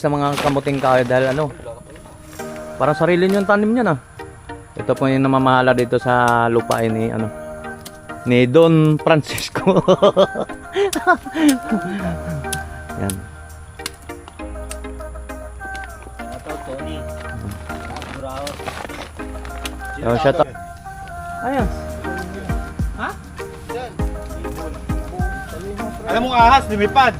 sa mga kamuting kahoy dahil ano, parang sarili nyo yung tanim niya na. Ito po yung namamahala dito sa lupain ni ano ni Don Francisco. Yan. Oh, shout out. Ayos. Alam mo ahas. Lumipad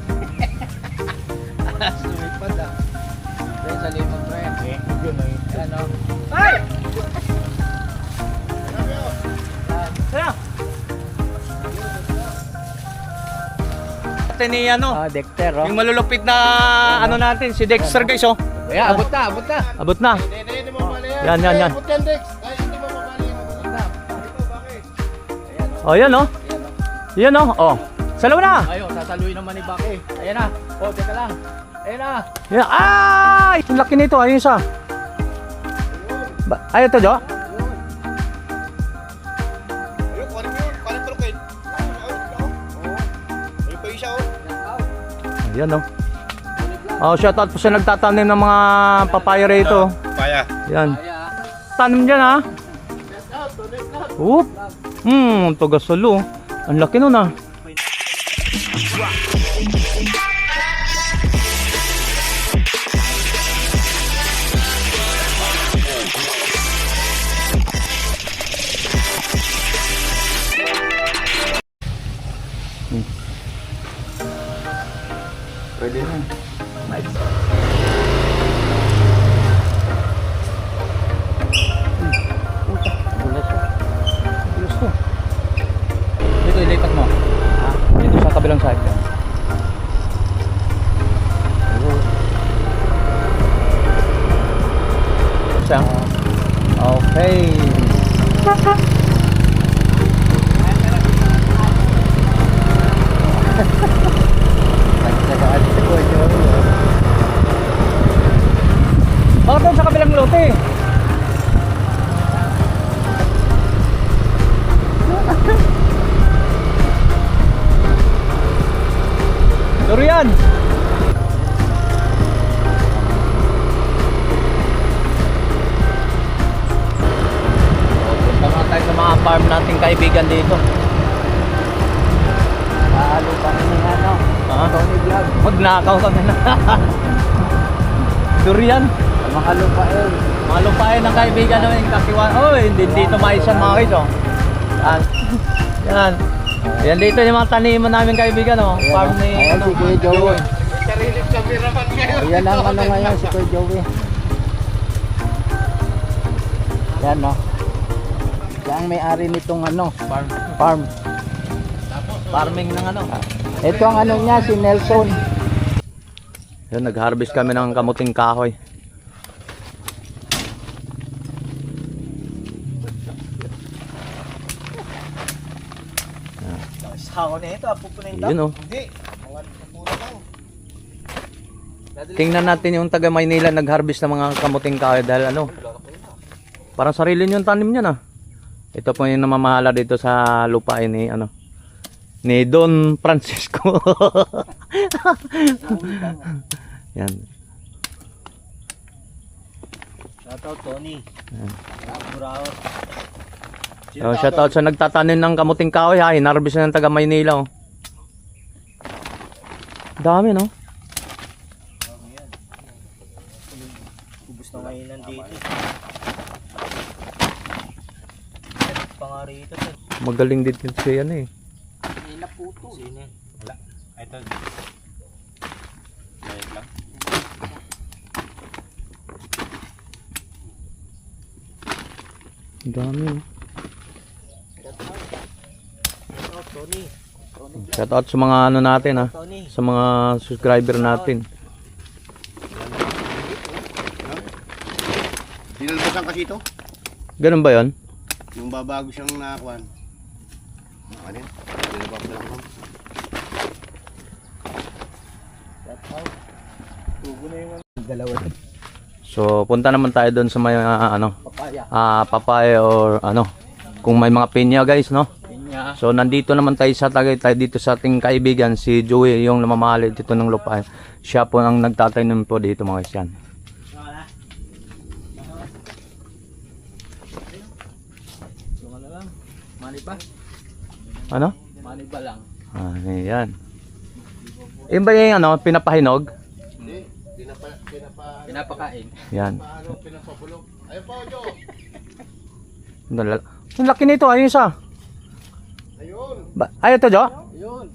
Ate ni ano, Ah, Dexter, oh. yung malulupit na ano natin, si Dexter guys oh. Kaya, abot na, abot na. Abot na. Hindi, hindi mo mali yan. Yan, yan, yan. Putin, Dex. Ay, hindi mo mali bakit? Oh, yan oh. Yan oh. Oh. Salaw na. Ayun, sasaluhin naman ni Baki. Ayan na. Oh, teka lang. Ayan na. Yan. Ay! Ang laki nito, ayun isa. Ay, ito, Jo? Ayan oh. Oh, shout out po sa nagtatanim ng mga papaya rito. Paya. Yan. Kaya, Tanim dyan ha. Oop. Hmm, tugas solo. Ang laki nun ah. Magnakaw kami na. Durian! Mga lupain. Mga lupain ng kaibigan namin kasiwan. Oh, hindi dito maisan mga guys oh. Yan. Yan. Yan dito yung mga taniman namin kaibigan oh. Farm ni Ayan si Kuya Joey. Sariling kameraman ngayon. Ayan ang ano ngayon si Kuya Joey. Yan no. Siya ang may-ari nitong ano, farm. farm. Farming ng ano. Ito ang ano niya, si Nelson. Yan, nag-harvest kami ng kamuting kahoy. Sao na ito, pupunin Yun oh. Hindi. Tingnan natin yung taga Maynila nag-harvest ng mga kamuting kahoy dahil ano. Parang sarili nyo yung tanim niya na. Ito po yung namamahala dito sa lupain ni ano ni Don Francisco. Yan. Shoutout Tony. Bravo. Oh, shout out sa nagtatanim ng kamuting kahoy ha. Hinarvest na ng taga Maynila oh. Dami no? Kubos na ngayon nandito. Pa nga rito. Magaling din siya yan eh. May naputo. Sino? Wala. Ito. Wait lang. Ang Dami no? Oh, Tony. Shout out sa mga ano natin ha. Sa mga subscriber natin. Dinalbasan kasi ito. Ganun ba yon? Yung babago siyang nakakuan. Ano yun? Dinalbasan lang. Shoutout. Tugo na yung dalawa. So punta naman tayo doon sa may ah, ano Papaya. ah papaya or ano kung may mga pinya guys no. Pinya. So nandito naman tayo sa Tagaytay dito sa ating kaibigan si Joey yung namamahali dito ng lupain. Siya po ang nagtatanim po dito mga guys yan. Yung ano. Mani pa. Ano? Mani ba lang. Ah, yan. Yun ba yung ano, pinapahinog? Pinapa, pinapa, Pinapakain. Yan. ano. Ayun po, Jo. Ang laki nito, ayun isa. Ayun. Ba, ay, ito, Jo? Yun.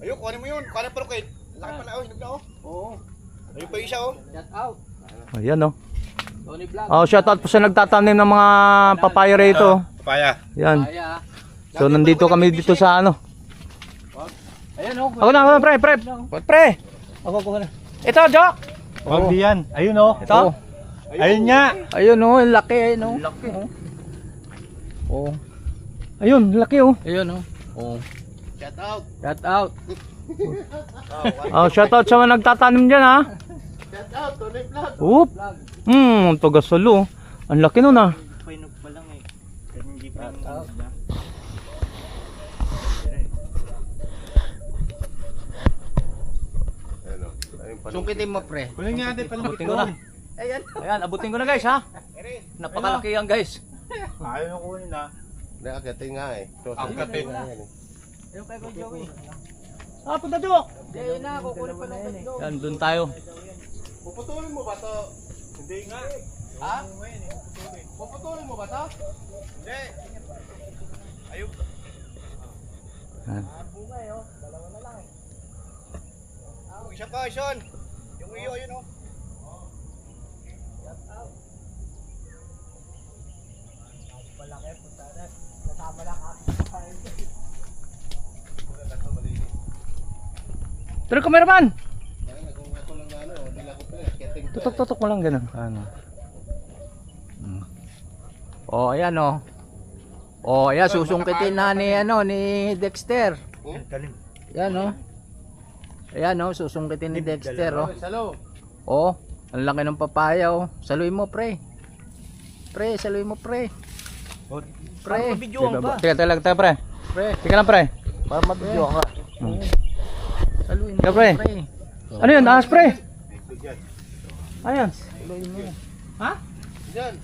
Ayun, kuhanin mo yun. Kuhanin pa kayo. Laki pala, oh. Hinog na, oh. Oo. Ayun pa isa, oh. Shout out. Ayan, oh. Tony Vlog. Oh, shoutout po sa nagtatanim ng mga papaya rito. Papaya. Yan. So, nandito kami dito sa ano. Ayan oh. Ako na, ako na, pre, pre. Pre. Ako, ako na. Ito, Jo. Wag di yan. Ayun oh. Ito. Ayun nga. Ayun oh, ang laki ayun oh. Laki oh. Oh. Ayun, laki, oh. Ayun oh. Oh. Shout out. Shout out. Oh, shoutout sa mga nagtatanim dyan, ha. Shout out, Tony Vlog. Oop. Hmm, tugas solo. Ang laki nun, ah. Pinog pa lang eh. Pero hindi pa Shout out. Ayun, oh. Ayun pa. Sungkitin mo pre. Kunin nga natin pala. Abutin ko na. Ayan. Ayan, abutin ko na, guys, ha. Napakalaki yan, guys. Ayaw na kunin na. Hindi, agatin nga eh. So, nga yan, eh. Ayun kay Kuya Joey. Ah, punta, Jo. Ayun na, kukunin pa ng kay Yan, dun tayo. Puputulin mo ba to? Hindi nga. Ha? Puputulin mo ba to? Hindi. Ayun. Yan. Yung isa pa, Ison. Yung iyo, ayun, oh. Pero cameraman. Ayun, nagkung ako lang ano, dila ko pala. Ketting to. Tutok-tutok mo lang ganun. Ano? Oh, ayan oh. Oh, ayan susungkitin na ni ano ni Dexter. Ayan oh. Ayan oh, susungkitin ni Dexter oh. Oh, Salo. Oh, ang laki ng papaya oh. Saluin mo pre. Pre, saluin mo pre. Pre, Videoan ka. Teka, teka lang tayo, pre. pre. Teka lang, pre. Para mabidyo ka. Saluin mo pre. Ano yun? Ahas, pre. Ayan. Saluin mo. Ha? Diyan.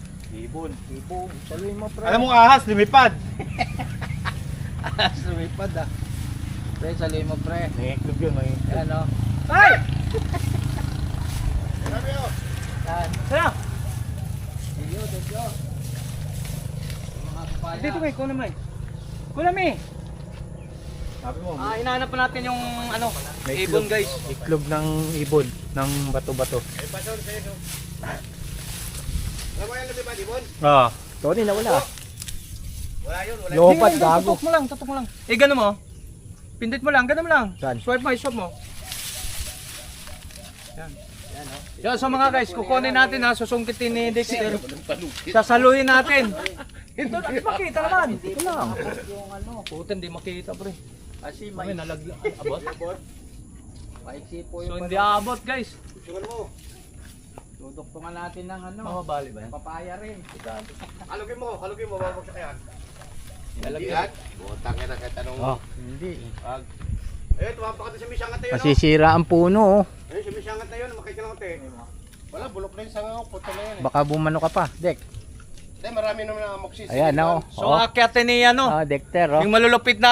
Ibon. Ibong, saluin mo pre. Alam mo ahas, lumipad. Lumipad ah. Pre, saluin mo pre. Nangiklog yun. May... Ayan oh. Ay! Grabe, oh. Ayan. Sana! Thank you, thank you. Dito, may. Kuna, may. Kuna, may. Sabi mo, Ah, hinahanap pa natin yung ano, May ibon, guys. iklog ng ibon. Ng bato-bato. Ayun pa, Son. Sa'yo, no? Alam mo yan, lumipad, ibon? Ah. Tony, nawala. Wala yun, wala yun. Lopat, gago. Tutok mo lang, tutok mo lang. Eh, gano'n mo. Pindit mo lang, gano'n mo lang. Saan? Swipe mo, swipe mo. Yan. Yan, so mga guys, kukunin natin ha, susungkitin ni Dexter. Sasaluhin natin. Ito, di makita naman. Ito lang. Yung ano, Putin, di makita pre. kasi May may nalaglag. Abot? maiksi po So yung hindi abot guys. Tingnan mo. Duduktungan natin ng ano, Mamabali ba yan? papaya rin. Halugin mo, halugin mo, babagsak yan. Lalagyan. Yan. Butang yan, kahit anong... Oh, hindi. Pag... Ayun, tumapa ka sa misangat na yun, oh. Masisira ang puno oh. Ayun, sa misangat na yun, makikilangot eh. Wala, bulok na yung sanga ko, puto na yan eh. Baka bumano ka pa, Dek. Hindi, marami naman ang amoksis. Ayan na oh. So akyatin ni ano, Ah, Dexter oh. yung malulupit na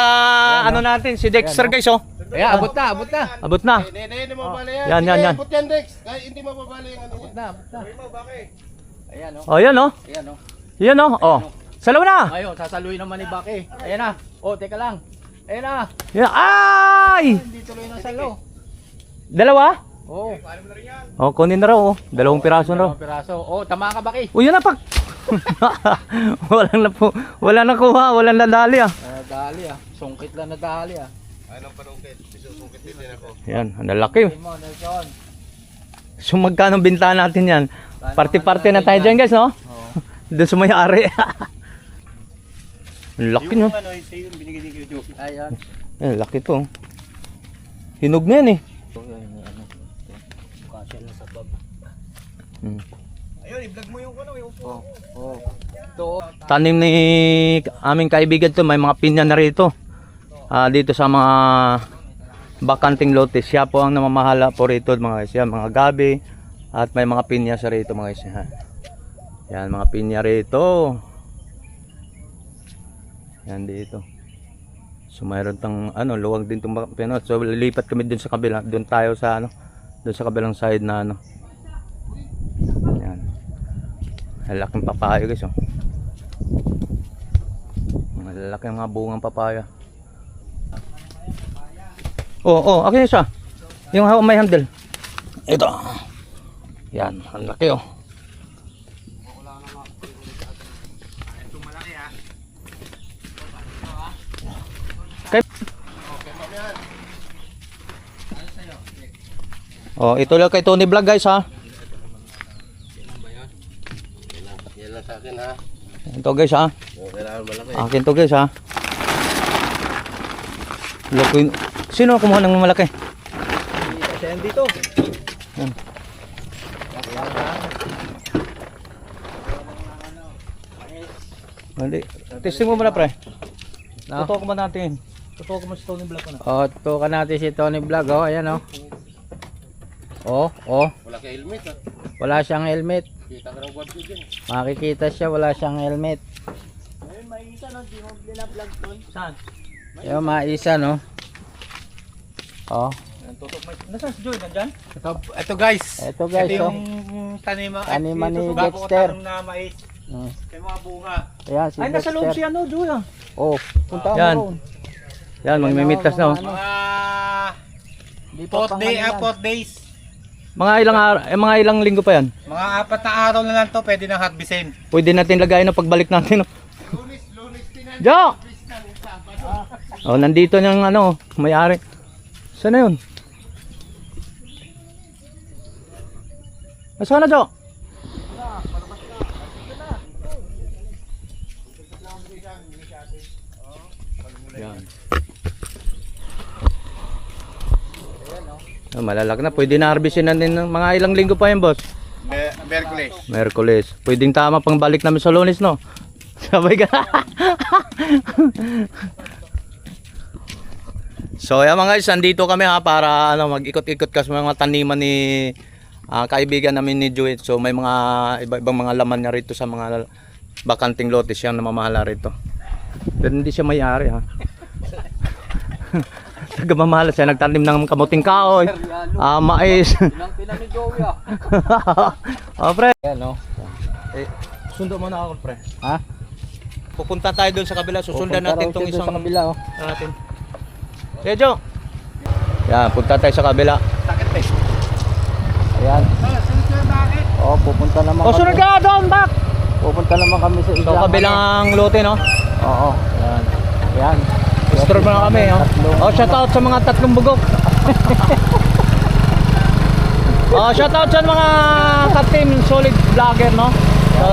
ano natin, si Dexter guys oh. Ayan, abot na, abot na. Abot na. Hindi, hindi, hindi mababali yan. Yan, yan, yan. Abot yan, Dex. Hindi mababali ano Abot yan. na, abot na. Ayan oh. Oh, yan oh. Ayan oh. Yan oh. Oh. Salaw na. Ngayon, sasaluhin naman ni Baki. Ayan na. Oh, teka lang. Ayan na. Yan. Ay! Hindi tuloy ng salo. Dalawa? Oh. Na rin yan. Oh, kunin na raw oh. Dalawang piraso na raw. Dalawang piraso. Oh, tama ka Baki. Uy, yan na pag. walang na po. Walang nakuha, walang nadali ah. Ah, dali ah. Sungkit lang na dali ah. Ano pa rungkit? Susungkit din ako. Yan, ang lalaki. So magkano bintahan natin yan? Party-party na tayo dyan guys, no? Oh. Doon sa may-ari. Ang laki no? Ano, ito yung binigay ni Kuya Joe. Ayan. Eh, laki to. Hinog na yan eh. Kasya lang sa bab. Hmm. Ayun, i-vlog mo yung ano, yung upo. Oh. Ito. oh. Tanim ni aming kaibigan to, may mga pinya na rito. Ah, dito sa mga bakanting lote. Siya po ang namamahala po rito mga guys. Yan, mga gabi at may mga pinya sa rito mga guys. Yan, Yan, mga pinya rito. Yan dito. So mayroon tang ano, luwag din tong bak- pino. So lilipat kami dun sa kabila, dun tayo sa ano, dun sa kabilang side na ano. Yan. Ang laking papaya guys, oh. Malalaki mga bungang papaya. Oh, oh, akin siya. Yung may handle. Ito. Yan, ang oh. Oh, ito lang kay Tony Vlog guys ha. Ito guys ha. Akin to guys ha. Laki. Sino kumuha ng malaki? Yan dito. Yan. Mali. Testing mo muna pre. No? Totoo ko ba natin? Totoo ko mo si Tony Black na. Oh, tukan natin si Tony Vlog. Oh, ayan oh. Oh, oh. Wala kay helmet ha. Wala siyang helmet. Kita ka ng guard ko dyan. Makikita siya, wala siyang helmet. Saan? Yung maisa, no? Oh. Tutok may. Nasaan si Joy? Nandyan? Ito, ito guys. Eto guys, ito oh. yung taniman. Taniman ni ito, Dexter. tanong na mais. Mm. Kay mga bunga. Ayan, si Ay, nasa loob Dexter. si ano, Joy ah. Oh, punta mo Yan. roon. Yan, magmimitas na oh. Ano? Mga Di pa 4 day, pangalan. ah, 4 days. Mga ilang eh, mga ilang linggo pa yan. Mga apat na araw na lang to, pwede nang harbisin. Pwede natin lagayin ng pagbalik natin. Oh. Jo! Oh, nandito yung ano, may-ari. Saan na yun? Nasaan na, Jo? Oh, malalaki na. Pwede na harvestin natin ng mga ilang linggo pa yan, boss. Mer Merkulis. Merkulis. Pwedeng tama pang balik namin sa lunes, no? Sabay ka. so, yan mga guys, andito kami ha para ano, mag-ikot-ikot kasi mga taniman ni ah, kaibigan namin ni Joey. So, may mga iba-ibang mga laman niya rito sa mga bakanting lote siyang namamahala rito. Pero hindi siya may-ari ha. Taga-mamahala siya, nagtanim ng kamuting kahoy, ah, mais. Pinang-pinang ni Joey, ah. oh, pre. Ayan, no? Eh, sundo mo na ako, pre. Ha? Pupunta tayo doon sa kabila. Susundan natin tong isang Sa kabila, oh. ano natin. Rejo. Yan, punta tayo sa kabila. Sakit eh. Ayan. Oh, pupunta naman O, sunod ka doon, back. Pupunta naman kami sa So, isang... kabilang lote, no? Oo. Yan. Ayan. Mo na kami, oh. Oh, shout out sa mga tatlong bugok. oh, shout out sa mga ka-team solid vlogger, no? So,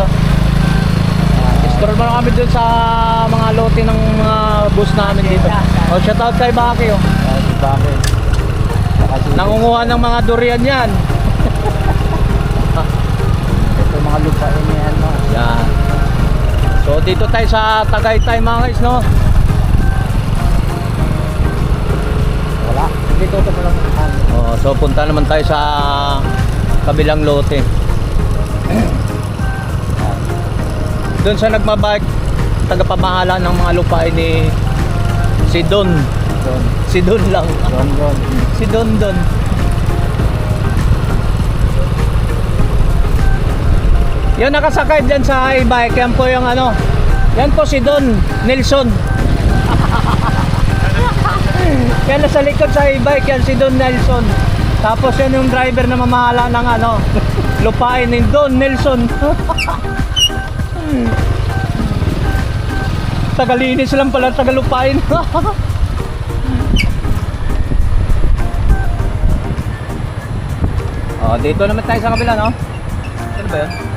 store mo kami dun sa mga lote ng mga bus namin dito. Oh, shout out kay Baki, oh. Si si- Nangunguha ng mga durian yan. Ito mga lupa ni ano. Yan. So dito tayo sa Tagaytay mga guys, no? Dito ito pala puntahan. Oh, so punta naman tayo sa kabilang lote. Doon sa nagmabike, tagapamahala ng mga lupain ni si Don. Doon. Si Don lang. Doon, doon. Si Don Don. Yung nakasakay dyan sa e-bike, yan po yung ano, yan po si Don Nelson. yan nasa likod sa e-bike, yan si Don Nelson. Tapos yan yung driver na mamahala ng ano, lupain ni Don Nelson. Tagalinis lang pala, tagalupain. Oh, dito naman tayo sa kabila, no? Ano ba 'yun?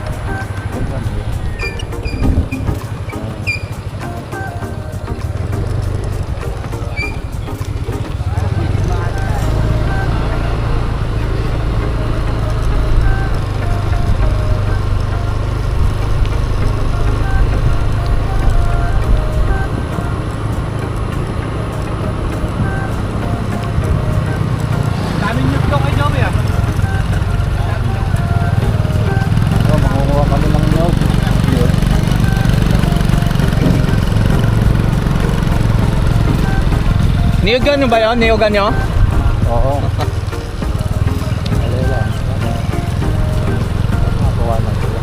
Niyugan nyo ba yun? Niyugan nyo? Oo. Alay lang. Nakakuha na sila.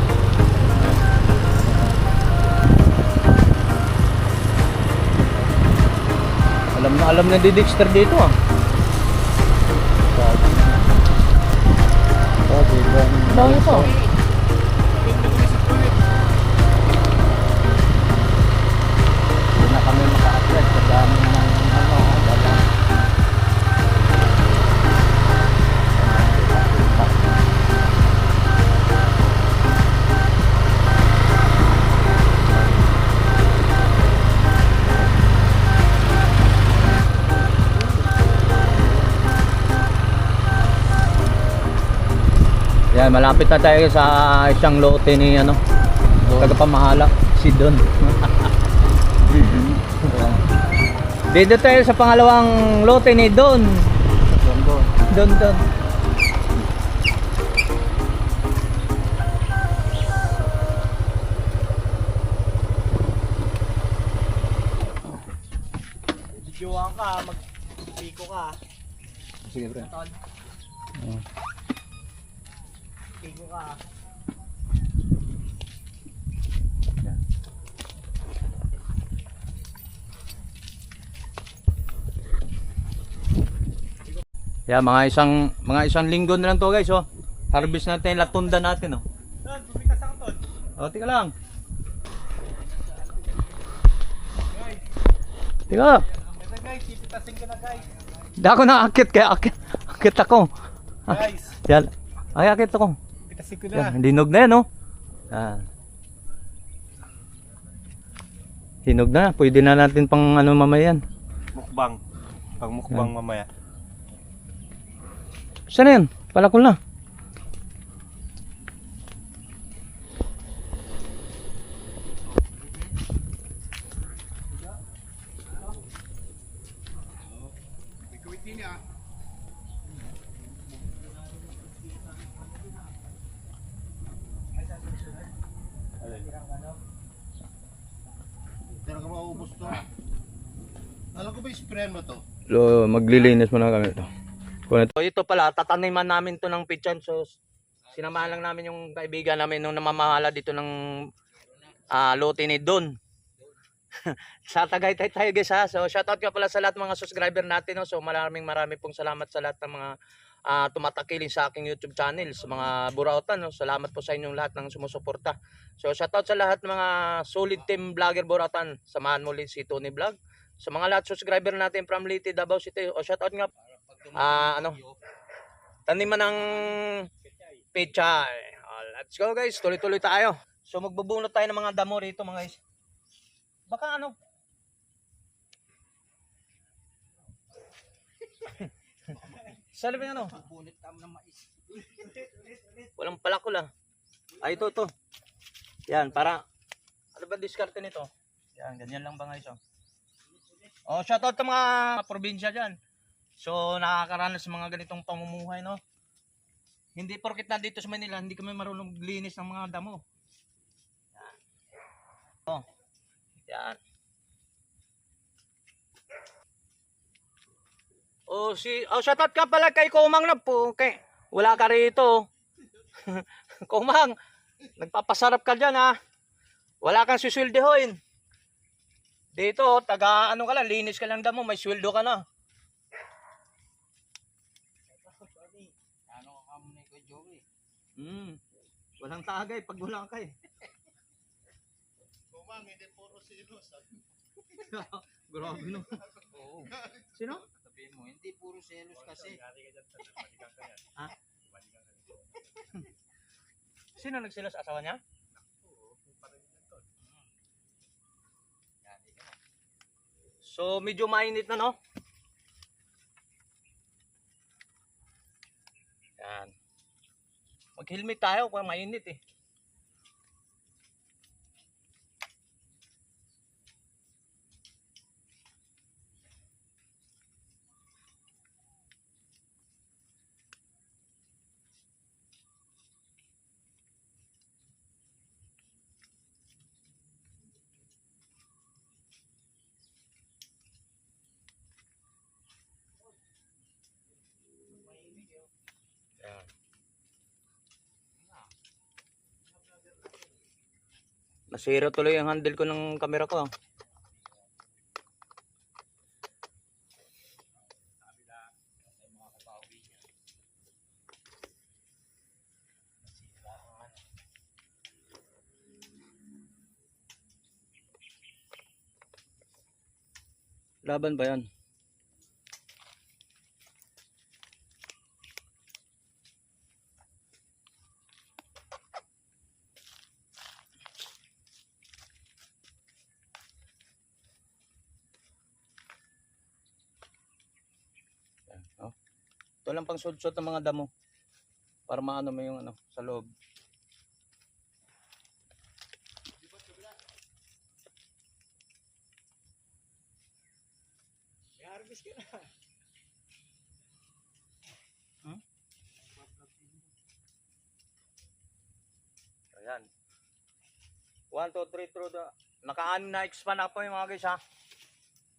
Alam na alam na di Dexter dito ah. Oh, di ba? Dami pa. Yan, malapit na tayo sa isang lote ni ano, tagapamahala, si Don. Dito tayo sa pangalawang lote ni Don. Doon doon. Don Don. Videoan ka, mag-piko ka. Sige, pre. Ka. Yan, mga isang mga isang linggo na lang to guys, oh. Harvest natin latunda natin, oh. Doon, pumitas ako doon. Oh, tika lang. Tika. Ito guys, pipitasin ko na guys. Nakakit, kaya akit, akit ako. Guys, Yan. Ay, akit ako. Pitasin ko na. Yan, linog na yan, oh. Yan. Hinog na, pwede na natin pang ano mamaya yan. Mukbang. Pag mukbang mamaya. Saan na yan? Palakol na. Pero ka maubos to. Alam ko ba sprayan mo to? So, maglilinis muna kami ito. Kung ito, pala, tataniman namin to ng pichan. So, sinamahan lang namin yung kaibigan namin nung namamahala dito ng ah lote ni Don. sa Tagaytay tayo guys ha. So, shoutout ka pala sa lahat mga subscriber natin. No? So, maraming maraming pong salamat sa lahat ng mga ah, tumatakiling sa aking YouTube channel. Sa mga burautan. No? Salamat po sa inyong lahat ng sumusuporta. So, shoutout sa lahat mga solid team vlogger burautan. Samahan mo ulit si Tony Vlog sa mga lahat subscriber natin from Leyte, Davao City. O shoutout nga. Ah, ano? Taniman ng pechay. Oh, let's go guys, tuloy-tuloy tayo. So magbubunot tayo ng mga damo rito mga guys. Baka ano? Sabi ng ano? Punit tam ng mais. Walang palakol ah. Ay, ito, ito. Yan, para, ano ba diskarte nito? Yan, ganyan lang ba guys oh. Oh, shoutout sa mga probinsya dyan. So, nakakaranas mga ganitong pamumuhay, no? Hindi porkit na dito sa Manila, hindi kami marunong maglinis ng mga damo. Yan. Oh. Yan. Oh, si Oh, shoutout ka pala kay Kumang na po. Kay wala ka rito. Kumang, nagpapasarap ka diyan ha. Wala kang susuldehoin. Dito, taga ano ka lang, linis ka lang damo, may sweldo ka na. Ano ka muna ko, Joey? Hmm. Walang tagay pag wala ka eh. Kumang, hindi puro silos. Grabe no. Oo. Sino? Sabihin mo, hindi puro selos kasi. Sino nagsilas asawa niya? So medyo mainit na no? Yan. Mag-helmet tayo kung mainit eh. Nasira tuloy ang handle ko ng camera ko. ah. Laban ba yan? Yan, oh. Ito lang pang sudsot ng mga damo. Para maano mo yung ano, sa loob. Harvest ka na. Ayan. 1, 2, 3, through the... Naka-ano na expand na po yung mga guys ha.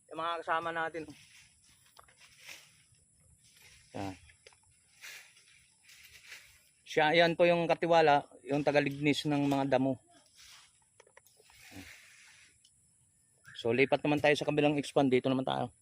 Yung mga kasama natin. Yan. Siya, yan po yung katiwala, yung tagalignis ng mga damo. So, lipat naman tayo sa kabilang expand. Dito naman tayo.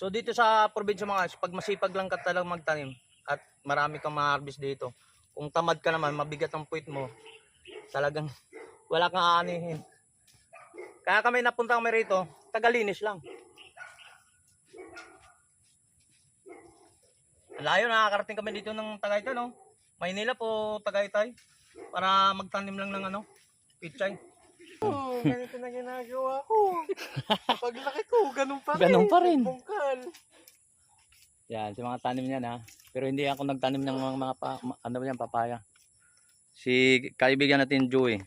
So dito sa probinsya mga guys, pag masipag lang ka talagang magtanim at marami kang ma-harvest dito. Kung tamad ka naman, mabigat ang puwit mo, talagang wala kang aanihin. Kaya kami napunta kami rito, tagalinis lang. Layo nakakarating kami dito ng Tagaytay, no? Maynila po Tagaytay para magtanim lang ng ano, pichay. Oo, ganito na ginagawa ko. Paglaki ko, ganun pa rin. Ganun pa rin. Bungkal. Yan, si mga tanim niyan ha. Pero hindi ako nagtanim ng mga, mga pa, ano ba yan, papaya. Si kaibigan natin Joey,